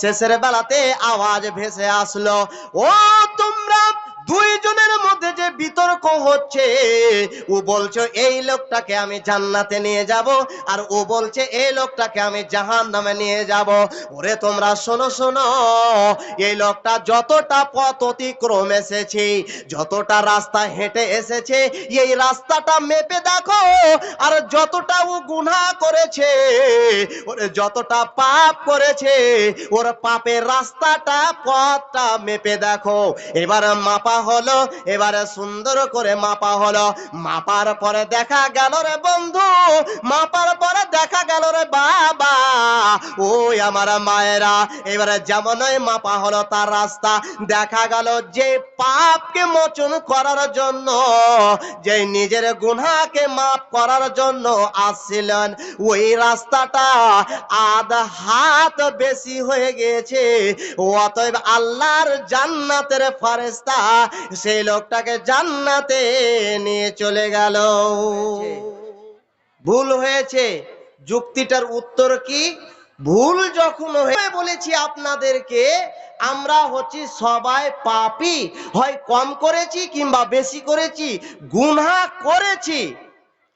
শেষের বেলাতে আওয়াজ ভেসে আসলো। ও তোমরা দুইজনের মধ্যে বিতর্ক হচ্ছে। ও বলছো, এই লোকটাকে আমি জান্নাতে নিয়ে যাব। আর ও বলছে, এই লোকটাকে আমি জাহান নামে নিয়ে যাব। ওরে তোমরা শোনো শোনো। এই লোকটা যতটা পথ অতিক্রম এসেছে, যতটা রাস্তা হেঁটে এসেছে, এই রাস্তাটা মেপে দেখো। আর যতটা ও গুনাহ করেছে, ওরে যতটা পাপ করেছে, ওর পাপের রাস্তাটা, পথটা মেপে দেখো। এবার মাপা হলো, এবারে সুন্দর করে মাপা হলো। মাপার পরে দেখা গেল রে বন্ধু মাপার পরে ওই আমার মায়েরা, এবারে যেমনই মাপা হলো তার রাস্তা, দেখা গেল যে পাপকে মোচন করার জন্য, যে নিজের গুনাহকে মাফ করার জন্য আসছিলেন ওই রাস্তাটা আধ হাত বেশি হয়ে গেছে অতএব আল্লাহর জান্নাতের ফারেস্তা সেই লোকটাকে জান্নাতে নিয়ে চলে গেল। ভুল হয়েছে। যুক্তিটার উত্তর কি? ভুল যখন বলেছি আপনাদেরকে, আমরা হচ্ছি সবাই পাপি। হয় কম করেছি কিংবা বেশি করেছি, গুনহা করেছি।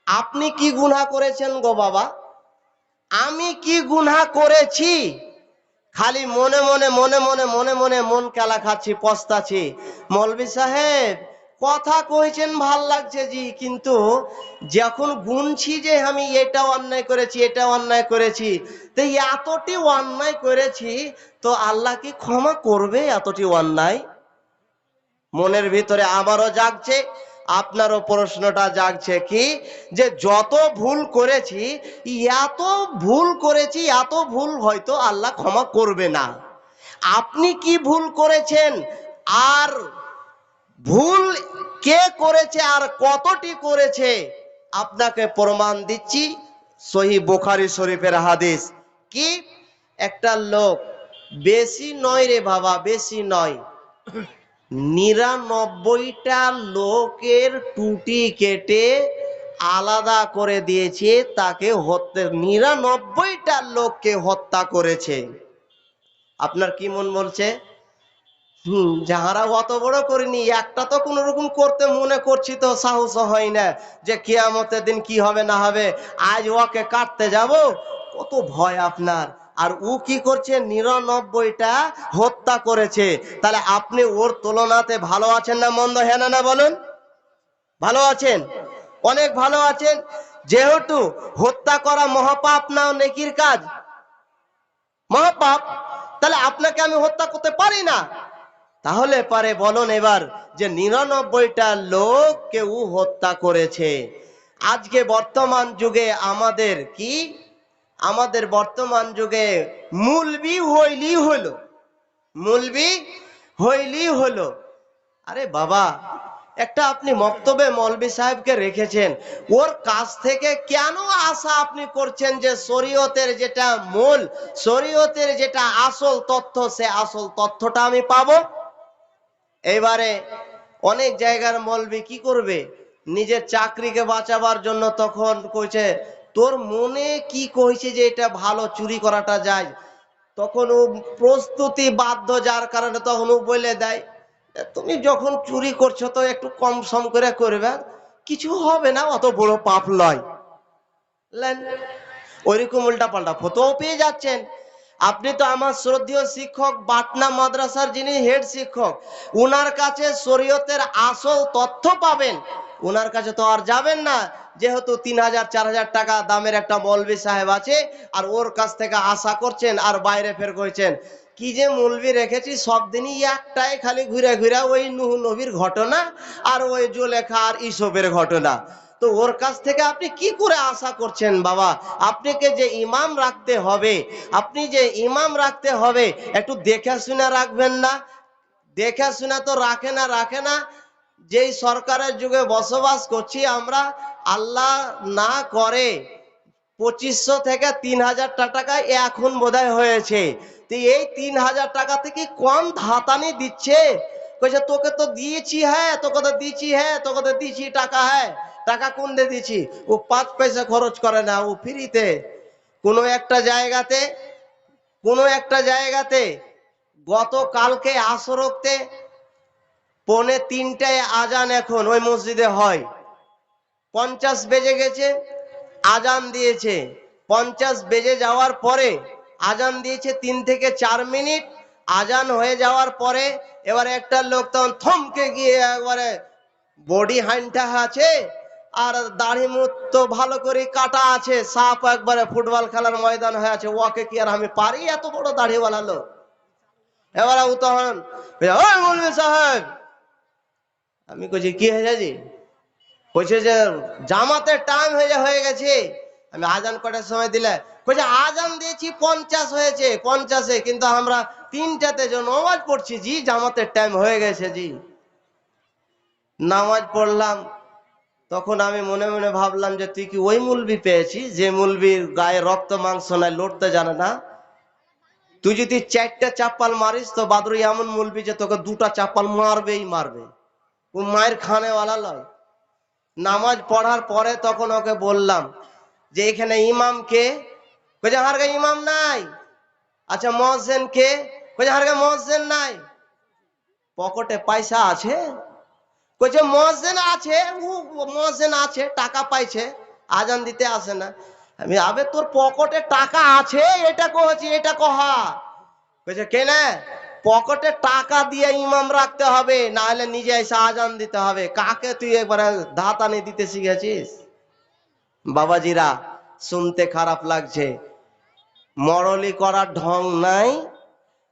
আপনি কি গুনহা করেছেন গো বাবা? আমি কি গুনহা করেছি? খালি মনে মনে মনে মনে মনে মনে মন কেলা খাচ্ছি পস্তাছি মৌলবি সাহেব কথা কইছেন, ভালো লাগছে জি, কিন্তু যখন গুনছি যে আমি এটা অন্যায় করেছি এটা অন্যায় করেছি, তো এতটি অন্যায় করেছি, তো আল্লাহ কি ক্ষমা করবে এতটি অন্যায়? মনের ভিতরে আমারও জাগছে, আপনারও প্রশ্নটা জাগছে কি, যে যত ভুল করেছি, এত ভুল করেছি, এত ভুল হয়তো আল্লাহ ক্ষমা করবে না। আপনি কি ভুল করেছেন? আর ভুল কে করেছে আর কতটি করেছে, আপনাকে প্রমাণ দিচ্ছি। সহি বোখারি শরীফের হাদিস। কি? একটা লোক বেশি নয় রে বাবা, বেশি নয়। নিরানব্বইটা লোকের টুটি কেটে আলাদা করে দিয়েছে, তাকে হত্যা, নিরানব্বইটা লোককে হত্যা করেছে। আপনার কি মন বলছে? যাহারা অত বড় করিনি, একটা তো কোন রকম করতে মনে করছি তো সাহস হয় না যে কিয়ামতের দিন কি হবে না হবে। আজ ওকে কাটতে যাব, কত ভয় আপনার। আর ও কি করছে? নিরানব্বইটা হত্যা করেছে। তাহলে আপনি ওর তুলনাতে ভালো আছেন না মন্দ? হ্যাঁ না, বলুন। ভালো আছেন? অনেক ভালো আছেন। যেহেতু হত্যা করা মহাপাপ না, নেকির কাজ। মহাপাপ? তাহলে আপনাকে আমি হত্যা করতে পারি না? তাহলে পারে বলুন এবার যে নিরানব্বইটা লোক কেউ হত্যা করেছে। আজকে বর্তমান যুগে আমাদের কি? আমাদের বর্তমান যুগে মূলবি হইলি হলো মূলবি হইলি হলো আরে বাবা, একটা আপনি মক্তবে মলবি সাহেবকে রেখেছেন। ওর কাছ থেকে কেন আশা আপনি করছেন যে শরীয়তের যেটা মূল, শরীয়তের যেটা আসল তথ্য, সে আসল তথ্যটা আমি পাবো? এইবারে অনেক জায়গার মলবি কি করবে? নিজের চাকরিকে বাঁচাবার জন্য তখন কইছে, তোর মনে কি কইছে যে এটা ভালো চুরি করাটা যায়? তখন ও প্রস্তুতি বাধ্য, যার কারণে তখন ও বলে দেয়, তুমি যখন চুরি করছ তো একটু কম সম করে করবে, কিছু হবে না, অত বড় পাপ লয়? ওইরকম উল্টা পাল্টা ফটোও পেয়ে যাচ্ছেন। আপনি তো আমার শ্রদ্ধীয় শিক্ষক, বাটনা মাদ্রাসার যিনি হেড শিক্ষক, উনার কাছে শরীয়তের আসল তথ্য পাবেন। উনার কাছে তো আর যাবেন না। যেহেতু তিন হাজার, চার হাজার টাকা দামের একটা মৌলবি সাহেব আছে, আর ওর কাছ থেকে আশা করছেন আর বাইরে ফের কইছেন। কি যে মৌলবি রেখেছি, সব দিনই একটাই খালি ঘুরে ঘুরে ওই নুহ নবীর ঘটনা আর ওই জোলেখা আর ইসবের ঘটনা। তো ওর কাছ থেকে আপনি কি করে আশা করছেন বাবা? আপনাকে যে ইমাম রাখতে হবে, আপনি যে ইমাম রাখতে হবে, একটু দেখে শুনে রাখবেন না। দেখে শুনে তো রাখে না রাখে না। যেই সরকারের যুগে বসবাস করছি আমরা, আল্লাহ না করে পঁচিশশো থেকে তিন হাজার টাকা এখন বোধহয় হয়েছে। তো এই তিন হাজার টাকা থেকে কম ধাতানি দিচ্ছে। কইছে, তোকে তো দিয়েছি হ্যাঁ তোকে তো দিয়েছি হ্যাঁ তোকে তো দিয়েছি টাকা হ্যাঁ। টাকা কোন দিয়ে দিয়েছি? ও পাঁচ পয়সা খরচ করে না, ও ফ্রিতে। কোনো একটা জায়গাতে, কোনো একটা জায়গাতে গতকালকে আসরক্তে পৌনে তিনটায় আজান এখন ওই মসজিদে হয়। পঞ্চাশ বেজে গেছে, আজান দিয়েছে। পঞ্চাশ বেজে যাওয়ার পরে আজান দিয়েছে তিন থেকে চার মিনিট। আজান হয়ে যাওয়ার পরে এবারে একটা লোক তখন থমকে গিয়ে একবারে বডি হাইনটা আছে আর দাড়ি মুখ তো ভালো করে কাটা আছে, সাপ একবারে ফুটবল খেলার ময়দান হয়ে আছে, ওকে কি আর আমি পারি এত বড় দাড়িওয়ালা লোক? এবারে ওই মৌলভী সাহেব, আমি কইছি, কি হয়েছে জি? কইছে যে, জামাতে টাইম হয়ে হয়ে গেছে। আমি আজান কটার সময় দিলে, কইছে, আজান দিয়েছি পঞ্চাশ হয়েছে, পঞ্চাশে, কিন্তু আমরা তিনটাতে যে নামাজ পড়ছি জি, জামাতের টাইম হয়ে গেছে জি। নামাজ পড়লাম তখন আমি মনে মনে ভাবলাম যে তুই কি ওই মুলবি পেয়েছি যে মুলবির গায়ে রক্ত, মাংস নাই, লড়তে জানে না। তুই যদি চারটা চাপ্পাল মারিস, তো বাদরু এমন মুলবি যে তোকে দুটা চাপ্পাল মারবেই মারবে। ও মায়ের খানেওয়ালা লয়। নামাজ পড়ার পরে তখন ওকে বললাম যে এখানে ইমাম কে? কইছে হারগা ইমাম নাই। আচ্ছা মহসেন কে? কইছে হারগা মহসেন নাই। পকেটে পয়সা আছে? কইছে মহসেন আছে ও মহসেন আছে, টাকা পাইছে, আজান দিতে আসে না। আমি, আবে তোর পকেটে টাকা আছে, এটা কহছি এটা কহা কইছে কেনে? পকেটে টাকা দিয়ে ইমাম রাখতে হবে না হলে নিজে এসে আজান দিতে হবে। কাকে তুই একবারে ধাতানি দিতে শিখেছিস? বাবাজিরা, শুনতে খারাপ লাগছে। মরলি করার ঢং নাই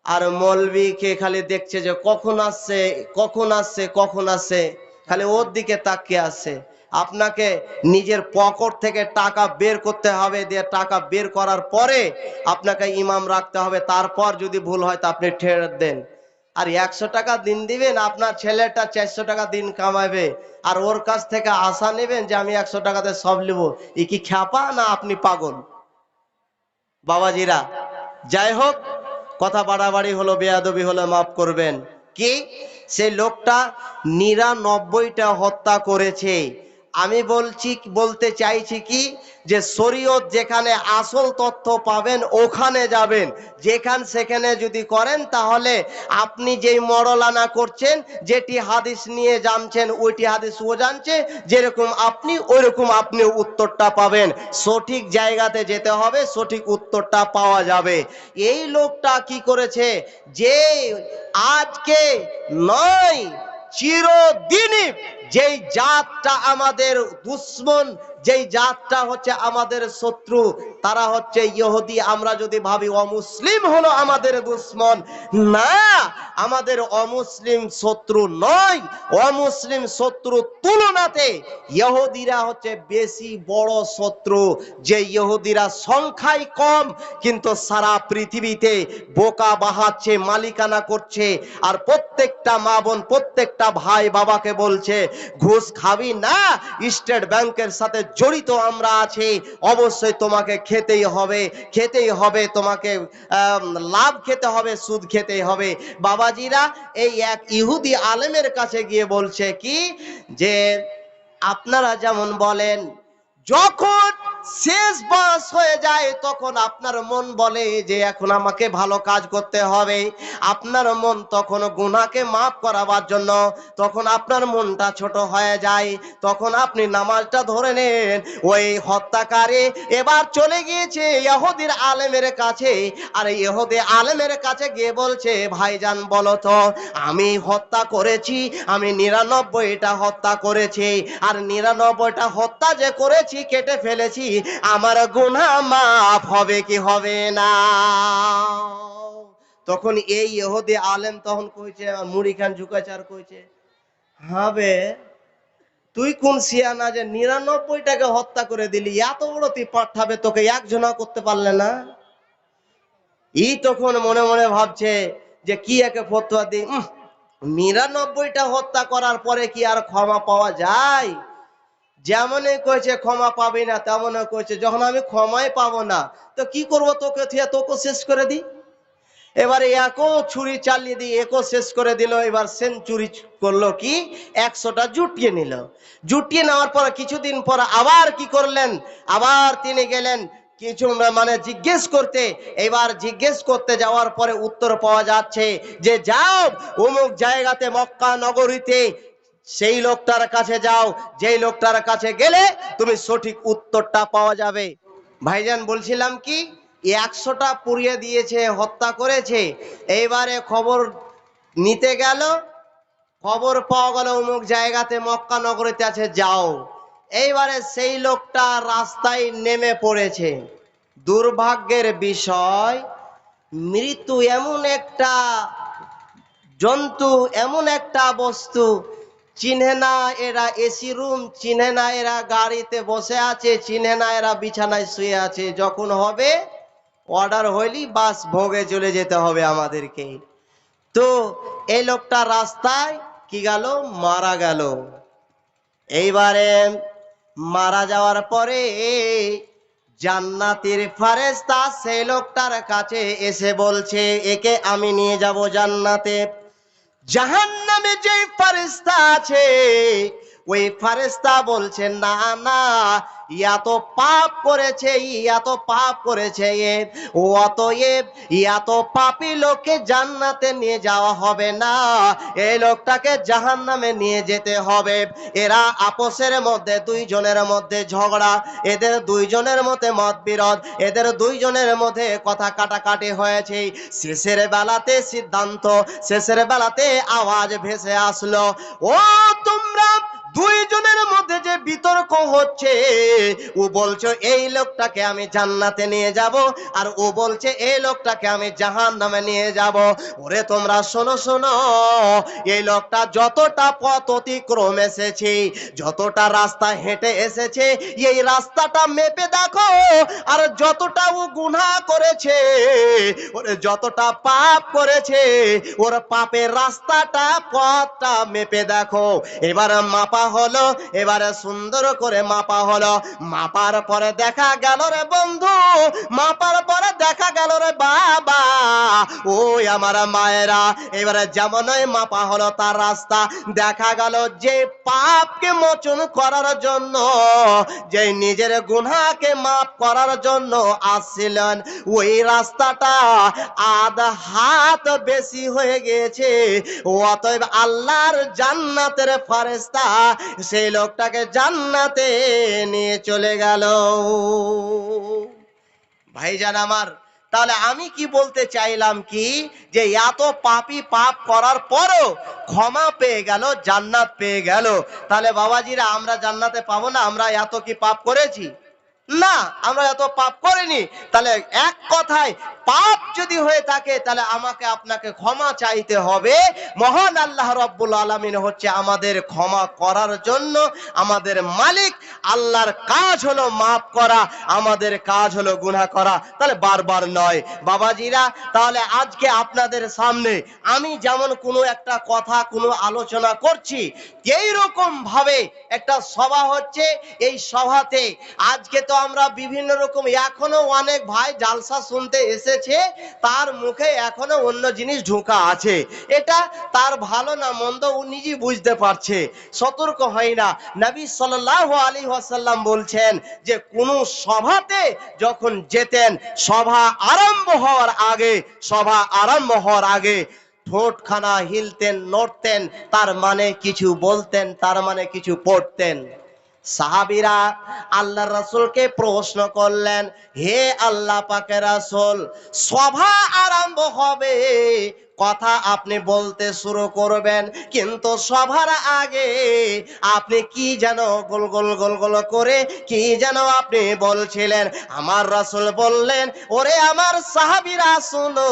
আর মলবিকে খালি দেখছে যে কখন আসছে কখন আসছে কখন আসছে, খালি ওর দিকে তাকিয়ে আসছে আপনাকে নিজের পকেট থেকে টাকা বের করতে হবে, দিয়ে টাকা বের করার পরে আপনাকে ইমাম রাখতে হবে। তারপর যদি ভুল হয় তা আপনি ঠেড়ে দেন। আর একশো টাকা দিন দিবেন, আপনার ছেলেটা চারশো টাকা দিন কামাবে। আর ওর কাছ থেকে আশা নেবেন যে আমি একশো টাকাতে সব নেব। ই কি খ্যাপা না আপনি পাগল? বাবাজিরা, যাই হোক কথা বাড়াবাড়ি হলো বেয়াদবি হলো মাফ করবেন। কি? সেই লোকটা নিরানব্বইটা হত্যা করেছে। আমি বলছি, বলতে চাইছি কি যে শরীয়ত যেখানে আসল তথ্য পাবেন, ওখানে যাবেন। যেখান সেখানে যদি করেন, তাহলে আপনি যেই মরলানা করছেন, যেটি হাদিস নিয়ে জানছেন, ওইটি হাদিস ও জানছে, যেরকম আপনি, ওইরকম আপনি উত্তরটা পাবেন। সঠিক জায়গাতে যেতে হবে, সঠিক উত্তরটা পাওয়া যাবে। এই লোকটা কি করেছে? যে আজকে নয় চিরদিনই যেই জাতটা আমাদের দুশ্মন, যেই জাতটা হচ্ছে আমাদের শত্রু, তারা হচ্ছে ইহুদি। আমরা যদি ভাবি অমুসলিম হলো আমাদের দুশ্মন, না, আমাদের অমুসলিম শত্রু নয়। অমুসলিম শত্রু তুলনাতে ইহুদিরা হচ্ছে বেশি বড় শত্রু, যে ইহুদিরা সংখ্যায় কম, কিন্তু সারা পৃথিবীতে বোকা বাহাচ্ছে, মালিকানা করছে, আর প্রত্যেকটা মা বোন, প্রত্যেকটা ভাই বাবাকে বলছে, ঘুষ খাবি না, স্টেট ব্যাংকের সাথে জড়িত আমরা আছি, অবশ্যই তোমাকে খেতেই হবে খেতেই হবে, তোমাকে লাভ খেতে হবে, সুদ খেতেই হবে। বাবাজিরা এই এক ইহুদি আলেমের কাছে গিয়ে বলছে কি, যে আপনারা যেমন বলেন, যখন শেষ বয়স হয়ে যায়, তখন আপনার মন বলে যে এখন আমাকে ভালো কাজ করতে হবে। আপনার মন তখন গুনাকে মাফ করাবার জন্য, তখন আপনার মনটা ছোট হয়ে যায়। তখন আপনি নামাজটা ধরে নেন, ওই হত্যাকারী এবার চলে গিয়েছে ইহুদির আলেমের কাছে। আর ইহুদি আলেমের কাছে গিয়ে বলছে, ভাইজান, বলো তো, আমি হত্যা করেছি, আমি নিরানব্বইটা হত্যা করেছি। আর নিরানব্বইটা হত্যা যে করেছি, কেটে ফেলেছি আমার গুনাহ মাফ হবে কি হবে না? তখন এই ইহুদি আলেম তখন কইছে আর মুড়ি খান ঝুঁকাছে কইছে। হবে, তুই কোন সিয়ানা যে নিরানব্বইটাকে হত্যা করে দিলি, এত বড় তুই পাঠাবে, তোকে একজনা করতে পারলে না? ই তখন মনে মনে ভাবছে যে কি একে ফতোয়া দি নিরানব্বইটা হত্যা করার পরে কি আর ক্ষমা পাওয়া যায়? যেমনই কইছে ক্ষমা পাবি না, তেমনই কইছে, যখন আমি ক্ষমাই পাবো না, তো কি করব তোকে থিয়া, তোকে শেষ করে দি এবারে একও ছুরি চালিয়ে দিয়ে একও শেষ করে দিল, এবার সেঞ্চুরি করল কি? একশোটা জুটিয়ে নিল। জুটিয়ে নেওয়ার পর কিছুদিন পর আবার কি করলেন? আবার তিনি গেলেন কিছু মানে জিজ্ঞেস করতে। এবার জিজ্ঞেস করতে যাওয়ার পরে উত্তর পাওয়া যাচ্ছে যে, যাও, অমুক জায়গাতে মক্কা নগরীতে সেই লোকটার কাছে যাও, যেই লোকটার কাছে গেলে তুমি সঠিক উত্তরটা পাওয়া যাবে। ভাইজান, বলছিলাম কি একশোটা পুড়িয়ে দিয়েছে, হত্যা করেছে। এইবারে খবর নিতে গেল, খবর পাওয়া গেল অমুক জায়গাতে, মক্কা নগরীতে আছে, যাও। এইবারে সেই লোকটা রাস্তায় নেমে পড়েছে। দুর্ভাগ্যের বিষয়, মৃত্যু এমন একটা জন্তু, এমন একটা বস্তু চিনে না এরা এসি রুম চিনে না এরা গাড়িতে বসে আছে, চিনে না এরা বিছানায় শুয়ে আছে। যখন হবে অর্ডার হইলি, বাস ভোগে চলে যেতে হবে আমাদেরকে। তো এই লোকটা রাস্তায় কি গেল? মারা গেল। এইবারে মারা যাওয়ার পরে জান্নাতের ফারেস্তা সেই লোকটার কাছে এসে বলছে, একে আমি নিয়ে যাব জান্নাতে। জাহান্নামে যে ফারেস্তা আছে ওই ফারেস্তা বলছে না না ইয়া তো পাপ করেছে, ইয়া তো পাপ করেছে এ। অতএব পাপি জান্নাতে নিয়ে যাওয়া হবে না। লোকটাকে জাহান্নামে নিয়ে যেতে হবে। এরা আপোষের মধ্যে, দুইজনের মধ্যে ঝগড়া, এদের দুইজনের মধ্যে মতবিরোধ, এদের দুইজনের মধ্যে কথা কাটাকাটি হয়েছে। শেষের বেলাতে সিদ্ধান্ত, শেষের বেলাতে আওয়াজ ভেসে আসলো। ও তোমরা দুইজনের মধ্যে যে বিতর্ক হচ্ছে, ও বলছো, এই লোকটাকে আমি জান্নাতে নিয়ে যাব। আর ও বলছে, এই লোকটাকে আমি জাহান নামে নিয়ে যাব। ওরে তোমরা শোনো শোনো, এই লোকটা যতটা পথ অতিক্রম এসেছে, যতটা রাস্তা হেঁটে এসেছে, এই রাস্তাটা মেপে দেখো, আর যতটা ও গুনাহ করেছে, ওরে যতটা পাপ করেছে, ওর পাপের রাস্তাটা, পথটা মেপে দেখো। এবার মাপা হলো, এবারে সুন্দর করে মাপা হলো। মাপার পরে দেখা গেল রে বন্ধু, মাপার পরে দেখা গেল রে বাবা। ওই আমার মায়েরা, এবারে যেমনই মাপা হলো তার রাস্তা, দেখা গেল যে পাপকে মোচন করার জন্য, যে নিজের গুনাহকে মাফ করার জন্য আসছিলেন। ওই রাস্তাটা আধ হাত বেশি হয়ে গেছে অতএব আল্লাহর জান্নাতের ফারেস্তা সেই লোকটাকে জান্নাতে নিয়ে চলে গেল। ভাইজান আমার, তাহলে আমি কি বলতে চাইলাম কি? যে এত পাপি পাপ করার পরও ক্ষমা পেয়ে গেল, জান্নাত পেয়ে গেল। তাহলে বাবাজিরা, আমরা জান্নাতে পাবো না? আমরা এত কি পাপ করেছি? না, আমরা এত পাপ করিনি। তাহলে এক কথায়, পাপ যদি হয়ে থাকে, তাহলে আমাকে আপনাকে ক্ষমা চাইতে হবে। মহান আল্লাহ রব্বুল আলমিন হচ্ছে আমাদের ক্ষমা করার জন্য আমাদের মালিক। আল্লাহর কাজ হলো মাফ করা, আমাদের কাজ হলো গুনাহ করা। তাহলে বারবার নয়, বাবাজিরা, তাহলে আজকে আপনাদের সামনে আমি যেমন কোনো একটা কথা, কোনো আলোচনা করছি এই রকম ভাবে একটা সভা হচ্ছে, এই সভাতে আজকে তো আমরা বিভিন্ন রকম, এখনও অনেক ভাই জালসা শুনতে এসেছে, তার মুখে এখনও অন্য জিনিস ঢোকা আছে। এটা তার ভালো না মন্দ ও নিজেই বুঝতে পারছে। সতর্ক হয় না। নবী সাল্লাল্লাহু আলী ওয়াসাল্লাম বলছেন যে কোন সভাতে যখন যেতেন, সভা আরম্ভ হওয়ার আগে, সভা আরম্ভ হওয়ার আগে ঠোঁটখানা হিলতেন, নড়তেন, তার মানে কিছু বলতেন, তার মানে কিছু পড়তেন। সাহাবিরা আল্লাহ রাসূলকে প্রশ্ন করলেন, হে আল্লাহ পাকে রাসূল, সভা আরম্ভ হবে কথা আপনি বলতে শুরু করবেন, কিন্তু সবার আগে আপনি কি যেন গোল গোল গোল গোল করে কি যেন আপনি বলছিলেন? আমার রাসূল বললেন, ওরে আমার সাহাবিরা, শুনো,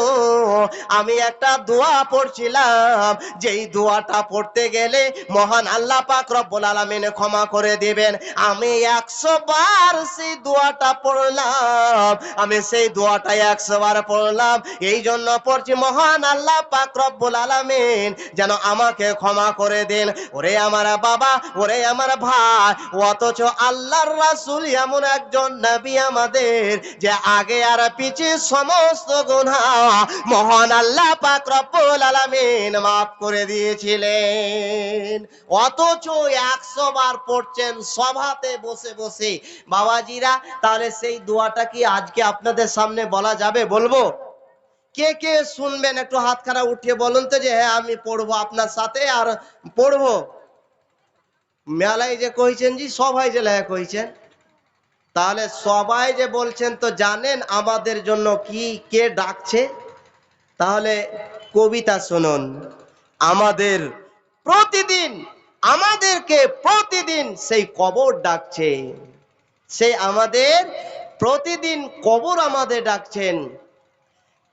আমি একটা দোয়া পড়ছিলাম। যেই দোয়াটা পড়তে গেলে মহান আল্লাহ পাক রব্বুল আলামিন ক্ষমা করে দিবেন। আমি একশো বার সেই দোয়াটা পড়লাম। আমি সেই দোয়াটা একশো বার পড়লাম। এই জন্য পড়ছি মহান আল্লাহ পাক রব্বুল আলামিন যেন আমাকে ক্ষমা করে দেন। ওরে আমার বাবা, ওরে আমার ভাই, অথচ আল্লাহর রাসূল এমন একজন নবী আমাদের যে আগে আর পিছে সমস্ত গুনাহ মহান আল্লাহ পাক রব্বুল আলামিন মাফ করে দিয়েছিলেন। অথচ একশো বার পড়ছেন সভাতে বসে বসে। বাবাজিরা, তাহলে সেই দোয়াটা কি আজকে আপনাদের সামনে বলা যাবে বলব? কে কে শুনবেন? একটু হাত হাতখানা উঠিয়ে বলুন তো যে হ্যাঁ আমি পড়ব আপনার সাথে আর পড়ব। মেলায় যে কইছেন জি, সবাই যে লেখা কইছেন তাহলে সবাই যে বলছেন তো জানেন আমাদের জন্য কি কে ডাকছে? তাহলে কবিতা শুনুন। আমাদের প্রতিদিন, আমাদেরকে প্রতিদিন সেই কবর ডাকছে। সেই আমাদের প্রতিদিন কবর আমাদের ডাকছেন।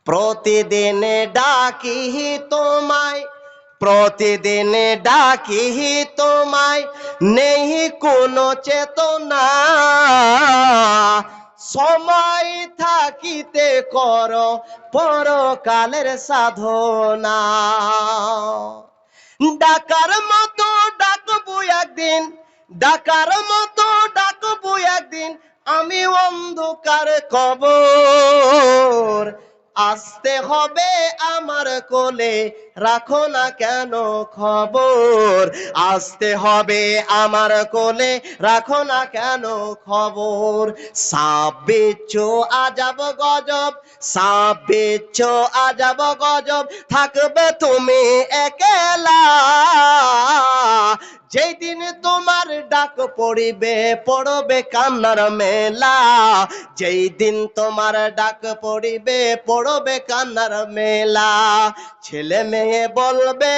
প্রতিদিন ডাকি তোমায়, প্রতিদিন ডাকি তোমায়, নেই কোনো চেতনা। সময় থাকিতে কর পরকালের সাধনা। ডাকার মতো ডাকবো একদিন, ডাকার মতো ডাকবো একদিন, আমি অন্ধকার কবর। আসতে হবে আমার কোলে। রাখো না কেন খবর? আসতে হবে আমার কোলে, রাখো না কেন খবর? সাবেচ আজাব গজব সাবেচ আজাব গজব, থাকবে তুমি একেলা। যেই দিন তোমার ডাক পড়িবে, পড়বে কান্নার মেলা। যেই দিন তোমার ডাক পড়িবে, পড়বে কান্নার মেলা। ছেলে মেয়ে বলবে,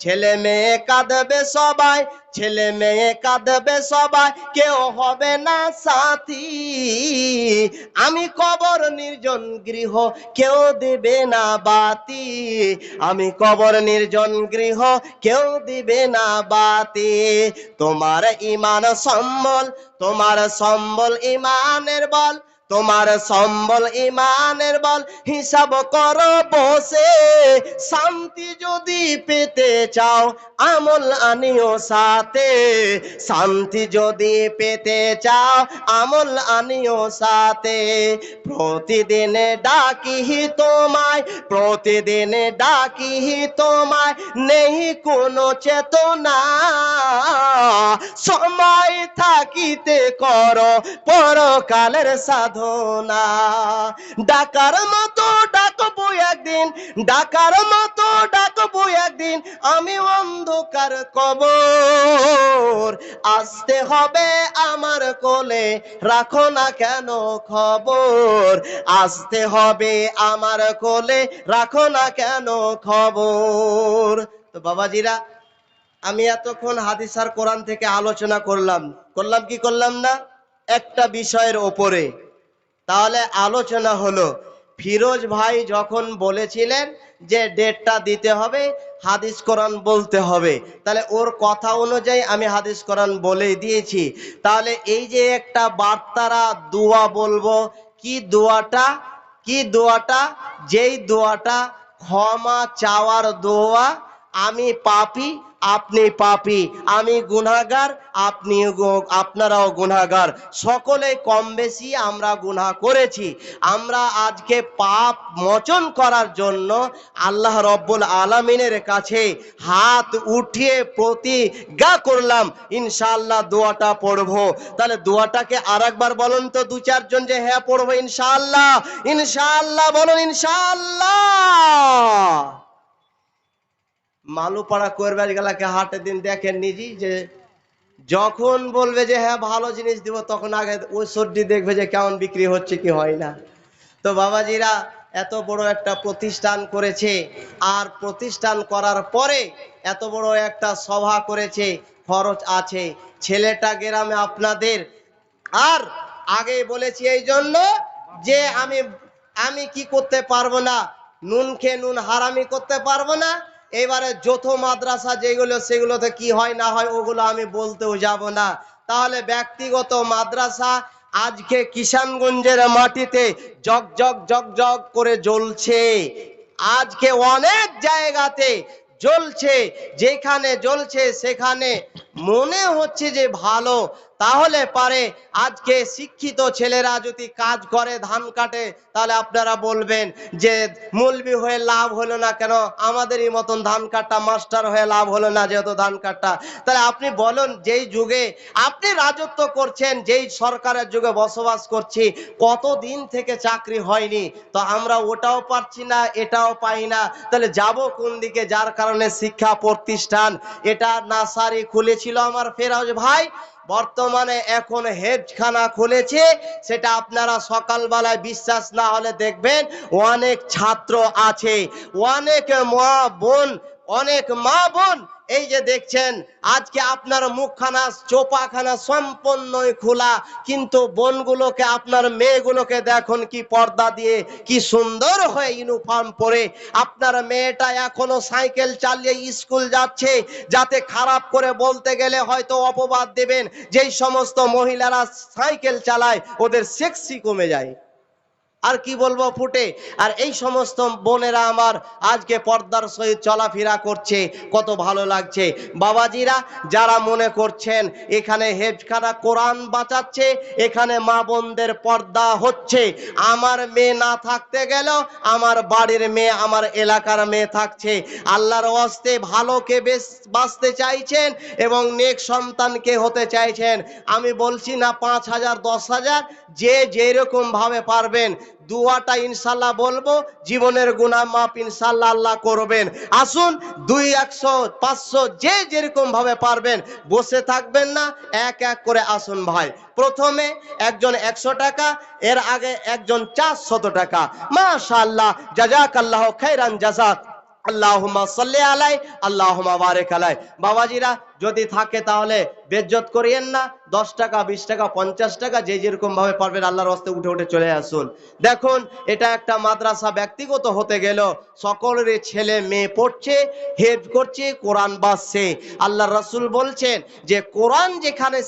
ছেলে মেয়ে কাঁদবে সবাই, ছেলে মেয়ে কাঁদবে সবাই, কেউ হবে না সাথী। আমি কবর নির্জন গৃহ, কেউ দিবে না বাতি। আমি কবর নির্জন গৃহ, কেউ দিবে না বাতি। তোমার ইমান সম্বল, তোমার সম্বল ইমানের বল তোমার সম্বল, ইমানের বল হিসাব কর বসে। শান্তি যদি পেতে চাও, আমল আনিও সাথে। শান্তি যদি পেতে চাও, আমল আনিও সাথে। প্রতিদিন ডাকি তোমায়, প্রতিদিন ডাকি তোমায়, নেই কোনো চেতনা। সময় থাকিতে করো, পরকালের সাধনা। ডাকার মতো ডাকবো একদিন, ডাকার মতো ডাকবো একদিন, আমি অন্ধকার কবর। আসতে হবে আমার কোলে, রাখো না কেন খবর। আসতে হবে আমার কোলে, রাখো না কেন খবর। তো বাবাজিরা, আমি এতক্ষণ হাদিস আর কোরআন থেকে আলোচনা করলাম। করলাম কি করলাম না? একটা বিষয়ের ওপরে। তাহলে আলোচনা হলো, ফিরোজ ভাই যখন বলেছিলেন যে ডেটটা দিতে হবে, হাদিস কোরআন বলতে হবে, তাহলে ওর কথা অনুযায়ী আমি হাদিস কোরআন বলে দিয়েছি। তাহলে এই যে একটা বার্তারা দোয়া বলব, কি দোয়াটা? কি দোয়াটা? যেই দোয়াটা ক্ষমা চাওয়ার দোয়া, আমি পাপি আপনি পাপি, আমি গুনাহগার আপনি আপনারাও গুনাহগার। সকলে কম বেশি আমরা গুনাহ করেছি। আমরা আজকে পাপ মোচন করার জন্য আল্লাহ রব্বুল আলামিনের কাছে হাত উঠিয়ে প্রতিজ্ঞা করলাম, ইনশাআল্লাহ দোয়াটা পড়ব। তাহলে দোয়াটাকে আরেকবার বলুন তো দু চারজন যে হ্যাঁ পড়ব ইনশাআল্লাহ ইনশাআল্লাহ বলুন ইনশাআল্লাহ। মালুপাড়া কোরবাজ গেলাকে হাটে দিন দেখেন নিজে যে যখন বলবে যে হ্যাঁ ভালো জিনিস দিব, তখন আগে ওই সর্দি দেখবে যে কেমন বিক্রি হচ্ছে কি হয় না। তো বাবাজিরা এত বড় একটা প্রতিষ্ঠান করেছে আর প্রতিষ্ঠান করার পরে এত বড় একটা সভা করেছে, খরচ আছে। ছেলেটা গ্রামে আপনাদের, আর আগে বলেছি এই জন্য যে আমি আমি কি করতে পারব না? নুন খেয়ে নুন হারামি করতে পারব না? এবারে যৌথ মাদ্রাসা যেগুলো, সেগুলোতে কি হয় না হয়, ওগুলো আমি বলতেও যাব না। তাহলে ব্যক্তিগত মাদ্রাসা আজকে কিষানগঞ্জের মাটিতে জগ জগ জগ জগ করে জ্বলছে। আজকে অনেক জায়গাতে জ্বলছে, যেখানে জ্বলছে সেখানে মনে হচ্ছে যে ভালো। তাহলে পারে আজকে শিক্ষিত ছেলেরা যদি কাজ করে, ধান কাটে, তাহলে আপনারা বলবেন যে মূলবি হয়ে লাভ হলো না কেন? আমাদেরই মতন ধান কাটা, মাস্টার হয়ে লাভ হলো না যেহেতু ধান কাটা। তাহলে আপনি বলুন, যেই যুগে আপনি রাজত্ব করছেন, যেই সরকারের যুগে বসবাস করছি কত দিন থেকে চাকরি হয়নি? তো আমরা ওটাও পারছি না, এটাও পাই না। তাহলে যাব কোন দিকে? যার কারণে শিক্ষা প্রতিষ্ঠান, এটা নার্সারি খুলেছিল আমার ফেরাজ ভাই। বর্তমানে এখন হেজখানা খুলেছে, সেটা আপনারা সকালবেলায় বিশ্বাস না হলে দেখবেন, অনেক ছাত্র আছে, অনেক মা বোন অনেক মা বোন এই যে দেখছেন, আজকে আপনার মুখখানা, চোপাখানা সম্পূর্ণই খোলা, কিন্তু বোনগুলোকে, আপনার মেয়েগুলোকে দেখুন কি পর্দা দিয়ে, কি সুন্দর হয়ে ইউনিফর্ম পরে। আপনার মেয়েটা এখনও সাইকেল চালিয়ে স্কুল যাচ্ছে, যাতে খারাপ করে বলতে গেলে হয়তো অপবাদ দেবেন। যেই সমস্ত মহিলারা সাইকেল চালায়, ওদের সেক্সি কমে যায়। আর কি বলব ফুটে? আর এই সমস্ত বোনেরা আমার আজকে পর্দার সহিত চলাফেরা করছে, কত ভালো লাগছে। বাবাজিরা, যারা মনে করছেন এখানে হেফখানা কোরআন বাঁচাচ্ছে, এখানে মা বোনদের পর্দা হচ্ছে, আমার মেয়ে না থাকতে গেল আমার বাড়ির মেয়ে, আমার এলাকার মেয়ে থাকছে। আল্লাহর অস্তে ভালোকে বেশ বাঁচতে চাইছেন এবং নেক সন্তানকে হতে চাইছেন? আমি বলছি না পাঁচ হাজার, দশ হাজার, যে যেরকম ভাবে পারবেন দুয়াটা ইনশাল্লাহ বলব, জীবনের গুনাহ মাপ ইনশাল্লাহ আল্লাহ করবেন। আসুন, দুই, একশো, পাঁচশো, যে যেরকম ভাবে পারবেন, বসে থাকবেন না, এক এক করে আসুন ভাই। প্রথমে একজন একশো টাকা, এর আগে একজন চারশত টাকা। মাশাআল্লাহ জাজাক। আল্লাহ খাইরান জাজাক আল্লাহুম্মা সাল্লি আলাই বাবাজিরা যদি থাকে তাহলে বেজ্জত করিয়েন না। দশ টাকা, বিশ টাকা, পঞ্চাশ টাকা, যে যেরকম ভাবে পারবেন আল্লাহর হস্তে উঠে উঠে চলে আসুন। দেখুন, এটা একটা মাদ্রাসা ব্যক্তিগত হতে গেল সকলের ছেলে মেয়ে পড়ছে হেড করছে, কোরআন বাসছে আল্লাহ রসুল বলছেন যে কোরআন যেখানে